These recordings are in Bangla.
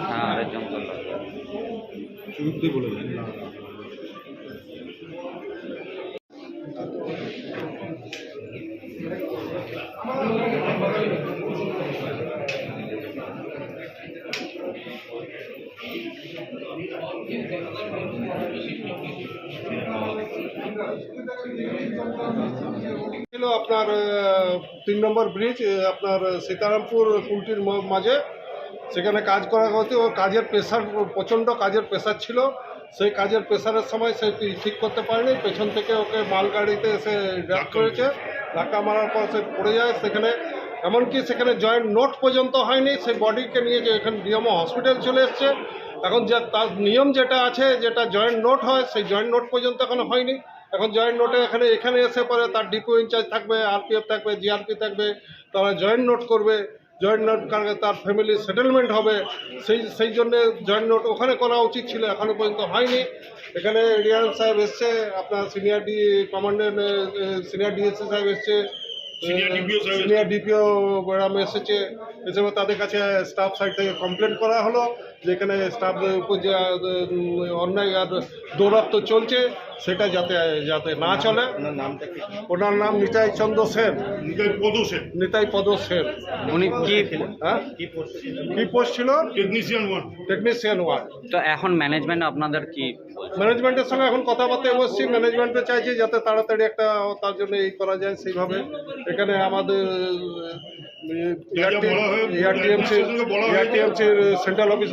হ্যাঁ আরেকজন করল শুরুতেই বলে দেন। ছিল আপনার তিন নম্বর ব্রিজ আপনার সীতারামপুর কুলটির ম- মাঝে। সেখানে কাজ করা হতে ও কাজের প্রেশার প্রচণ্ড কাজের প্রেশার ছিল। সেই কাজের প্রেশারের সময় সে ঠিক করতে পারেনি। পেছন থেকে ওকে মালগাড়িতে এসে ড্রাগ করেছে। ধাক্কা মারার পর সে পড়ে যায়। সেখানে এমনকি সেখানে জয়েন্ট নোট পর্যন্ত হয়নি। সেই বডিকে নিয়ে যে এখানে ডিএমও হসপিটাল চলে এসছে। এখন যে তার নিয়ম যেটা আছে যেটা জয়েন্ট নোট হয় সেই জয়েন্ট নোট পর্যন্ত এখনও হয়নি। এখন জয়েন্ট নোটে এখানে এখানে এসে পরে তার ডিপো ইনচার্জ থাকবে আরপিএফ থাকবে জিআরপি থাকবে তারা জয়েন্ট নোট করবে। জয়েন্ট নোট কারণে তার ফ্যামিলি সেটেলমেন্ট হবে। সেই সেই জন্যে জয়েন্ট নোট ওখানে করা উচিত ছিল এখনও পর্যন্ত হয়নি। এখানে এডিয়ার সাহেব এসছে আপনার senior D commandant senior DSC সাহেব এসছে সিনিয়র ডিপিও ম্যাডাম এসেছে। এসে তাদের কাছে স্টাফ সাইড থেকে কমপ্লেন করা হলো। যেখানে স্টাফ অন্যায় আর দৌরাত্ম চলছে সেটা যাতে যাতে না চলে ওনার নাম নিতাই চন্দ্র সেন নিতাই পদ সেন উনি কি হ্যাঁ কি পোস্ট ছিল টেকনিশিয়ান ওয়ান টেকনিশিয়ান ওয়ান তো এখন ম্যানেজমেন্ট আপনাদের কি ম্যানেজমেন্টের সঙ্গে এখন কথাবার্তা বসছি ম্যানেজমেন্টে চাইছি যাতে তাড়াতাড়ি একটা তার জন্য এই করা যায় সেইভাবে এখানে আমাদের হয়, হয়। এআরটিএমসির সেন্ট্রাল অফিস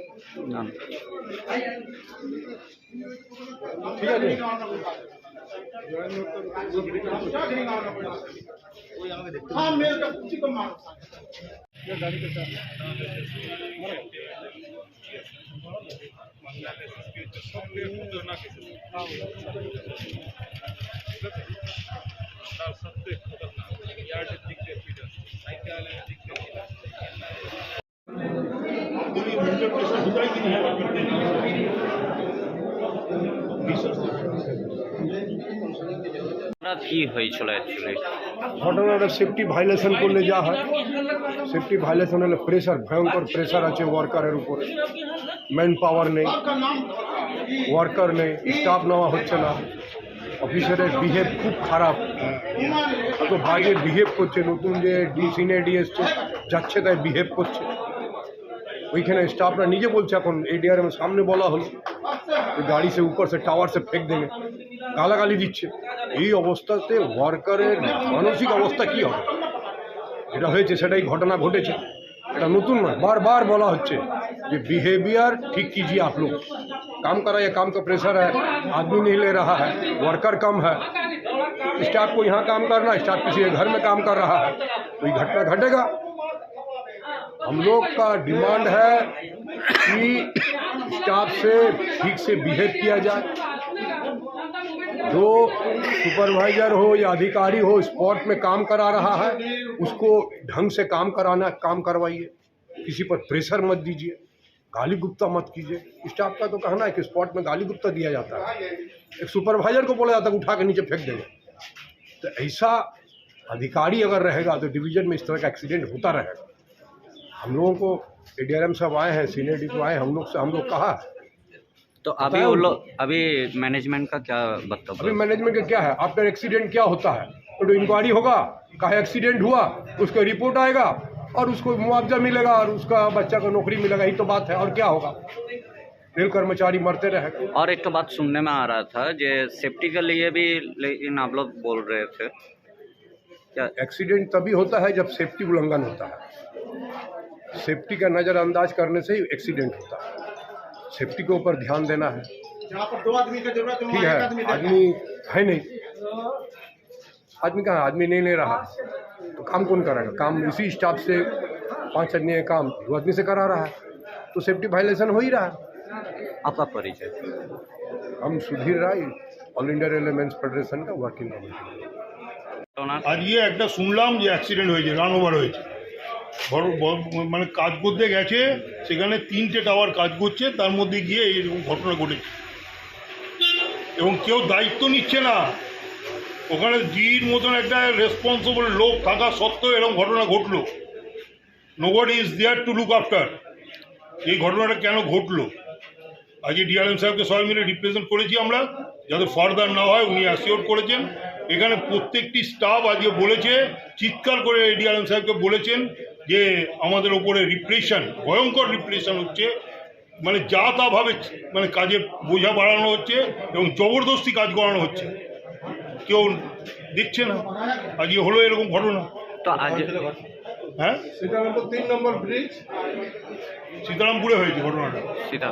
ठीक है। हाँ। मेरे का कुछ को मारो ये गाड़ी के साथ बांग्लादेश के सब पे खतरनाक है सबसे खतरनाक यार्ड दिखते फीडर साइकिल কি হয়েছিল সেফটি ভাইলেশন করলে যা হয়। সেফটি ভাইলেশন হলে প্রেশার ভয়ঙ্কর প্রেশার আছে ওয়ার্কারের উপরে। ম্যান পাওয়ার নেই ওয়ার্কার নেই স্টাফ নেওয়া হচ্ছে না। অফিসারের বিহেভ খুব খারাপ। এত বাজে বিহেভ করছে, নতুন যে ডি সিনিয়র ডি এসছে, যাচ্ছে তাই বিহেভ করছে। ওইখানে স্টাফরা নিজে বলছে এখন এডিআরএম সামনে বলা হলো যে গাড়ি সে উপর সে টাওয়ার সে ফেক দেবে গালাগালি দিচ্ছে এই অবস্থাতে ওয়ার্কারের মানসিক অবস্থা কি হবে যেটা হয়েছে সেটাই ঘটনা ঘটেছে এটা নতুন নয় बार बोला হচ্ছে যে बिहेवियर ठीक कीजिए आप लोग काम कर रहा है काम का प्रेशर है आदमी नहीं ले रहा है वर्कर कम है स्टाफ को यहाँ काम करना है स्टाफ किसी के घर में काम कर रहा है तो ये घटना घटेगा हम लोग का डिमांड है कि स्टाफ से ठीक से बिहेव किया जाए। जो सुपरवाइजर हो या अधिकारी हो स्पॉट में काम करा रहा है, उसको ढंग से काम कराना, काम करवाइए। किसी पर प्रेशर मत दीजिए। गाली गुप्ता मत कीजिए। स्टाफ का तो कहना है कि स्पॉट में गाली गुप्ता दिया जाता है। एक सुपरवाइजर को बोला जाता है उठा के नीचे फेंक देंगे तो ऐसा अधिकारी अगर रहेगा तो डिवीज़न में इस तरह का एक्सीडेंट होता रहेगा। हम लोगों को एडीआरएम साहब आए हैं सीनियर डी आए हम लोग से हम लोग कहा? तो अभी वो लोग अभी मैनेजमेंट का क्या बताओ अभी मैनेजमेंट का क्या है? आफ्टर एक्सीडेंट क्या होता है? तो इंक्वायरी होगा कहा एक्सीडेंट हुआ उसका रिपोर्ट आएगा और उसको मुआवजा मिलेगा और उसका बच्चा को नौकरी मिलेगा यही तो बात है और क्या होगा? रेल कर्मचारी मरते रहे। और एक तो बात सुनने में आ रहा था जे सेफ्टी के लिए भी लेकिन आप लोग बोल रहे थे। क्या एक्सीडेंट तभी होता है जब सेफ्टी उल्लंघन होता है। सेफ्टी का नज़रअंदाज करने से ही एक्सीडेंट होता है सेफ्टी के ऊपर ध्यान देना है जहाँ पर दो आदमी का जरूरत है ठीक वहाँ है एक आदमी देगा। आदमी है नहीं आदमी कहाँ है? आदमी नहीं ले रहा तो काम कौन करेगा काम इसी स्टाफ से पांच आदमी का काम दो आदमी से करा रहा है तो सेफ्टी वायलेशन हो ही रहा है आपका परिचय हम Sudhir Rai all India railway men's federation का वर्किंग कमेटी ওনার আজকে একটা শুনলাম যে অ্যাক্সিডেন্ট হয়েছে রান ওভার হয়েছে মানে কাজ করতে গেছে, সেখানে তিনটে টাওয়ার কাজ করছে, তার মধ্যে গিয়ে এইরকম ঘটনা ঘটেছে। এবং কেউ দায়িত্ব নিচ্ছে না। ওখানে জির মতন একটা রেসপন্সিবল লোক থাকা সত্ত্বেও এরকম ঘটনা ঘটলো। Nobody is there to look after এই ঘটনাটা কেন ঘটলো? আজকে ডিআরএম সাহেবকে সবাই মিলে রিপ্রেজেন্ট করেছি আমরা। যাতে ফার্দার না হয় উনি অ্যাসিওর করেছেন। এখানে প্রত্যেকটি স্টাফ আজকে বলেছে, চিৎকার করে ডিআরএম সাহেবকে বলেছেন যে আমাদের ওপরে রিপ্রেশন ভয়ঙ্কর রিপ্রেশন হচ্ছে। মানে যা তাভাবে মানে কাজের বোঝা বাড়ানো হচ্ছে এবং জবরদস্তি কাজ করানো হচ্ছে। কেউ দেখছে না। আজকে হলো এরকম ঘটনা। তো হ্যাঁ? সীতারামপুর তিন নম্বর ব্রিজ সীতারামপুরে হয়েছে ঘটনাটা। সেটা